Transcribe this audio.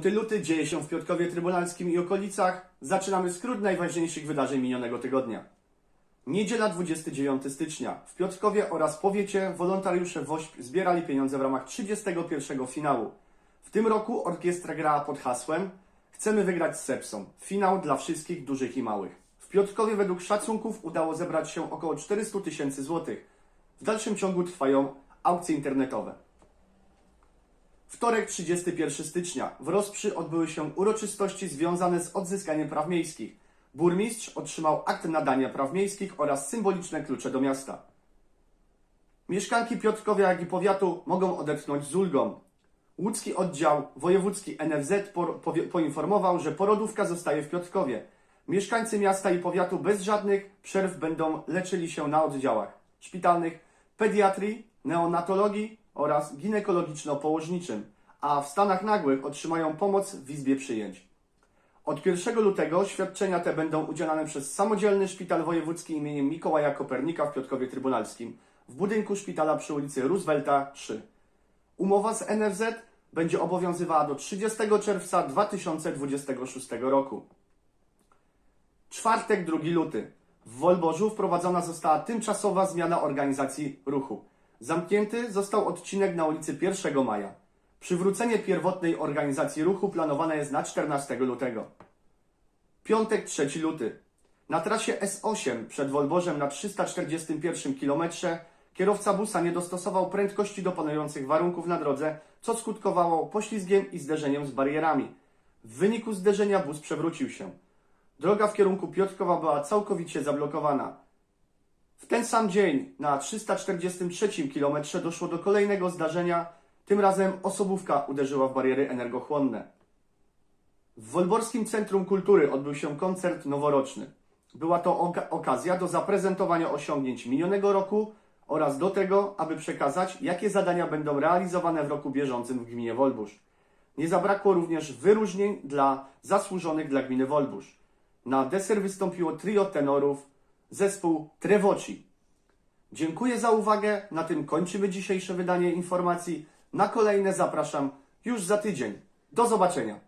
5 luty dzieje się w Piotrkowie Trybunalskim i okolicach. Zaczynamy skrót najważniejszych wydarzeń minionego tygodnia. Niedziela 29 stycznia. W Piotrkowie oraz powiecie wolontariusze WOŚP zbierali pieniądze w ramach 31 finału. W tym roku orkiestra grała pod hasłem Chcemy wygrać z Sepsą. Finał dla wszystkich dużych i małych. W Piotrkowie według szacunków udało zebrać się około 400 tysięcy złotych. W dalszym ciągu trwają aukcje internetowe. Wtorek 31 stycznia. W Rozprzy odbyły się uroczystości związane z odzyskaniem praw miejskich. Burmistrz otrzymał akt nadania praw miejskich oraz symboliczne klucze do miasta. Mieszkanki Piotrkowia, jak i powiatu mogą odetchnąć z ulgą. Łódzki oddział wojewódzki NFZ poinformował, że porodówka zostaje w Piotrkowie. Mieszkańcy miasta i powiatu bez żadnych przerw będą leczyli się na oddziałach szpitalnych, pediatrii, neonatologii oraz ginekologiczno-położniczym, a w stanach nagłych otrzymają pomoc w izbie przyjęć. Od 1 lutego świadczenia te będą udzielane przez samodzielny szpital wojewódzki imieniem Mikołaja Kopernika w Piotrkowie Trybunalskim w budynku szpitala przy ulicy Roosevelta 3. Umowa z NFZ będzie obowiązywała do 30 czerwca 2026 roku. Czwartek, 2 luty. W Wolborzu wprowadzona została tymczasowa zmiana organizacji ruchu. Zamknięty został odcinek na ulicy 1 maja. Przywrócenie pierwotnej organizacji ruchu planowane jest na 14 lutego. Piątek, 3 luty. Na trasie S8 przed Wolborzem na 341 km kierowca busa nie dostosował prędkości do panujących warunków na drodze, co skutkowało poślizgiem i zderzeniem z barierami. W wyniku zderzenia bus przewrócił się. Droga w kierunku Piotrkowa była całkowicie zablokowana. W ten sam dzień na 343 km doszło do kolejnego zdarzenia, tym razem osobówka uderzyła w bariery energochłonne. W Wolborskim Centrum Kultury odbył się koncert noworoczny. Była to oka- okazja do zaprezentowania osiągnięć minionego roku oraz do tego, aby przekazać, jakie zadania będą realizowane w roku bieżącym w gminie Wolbusz. Nie zabrakło również wyróżnień dla zasłużonych dla gminy Wolbusz. Na deser wystąpiło trio tenorów, zespół Trevoci. Dziękuję za uwagę. Na tym kończymy dzisiejsze wydanie informacji. Na kolejne zapraszam już za tydzień. Do zobaczenia.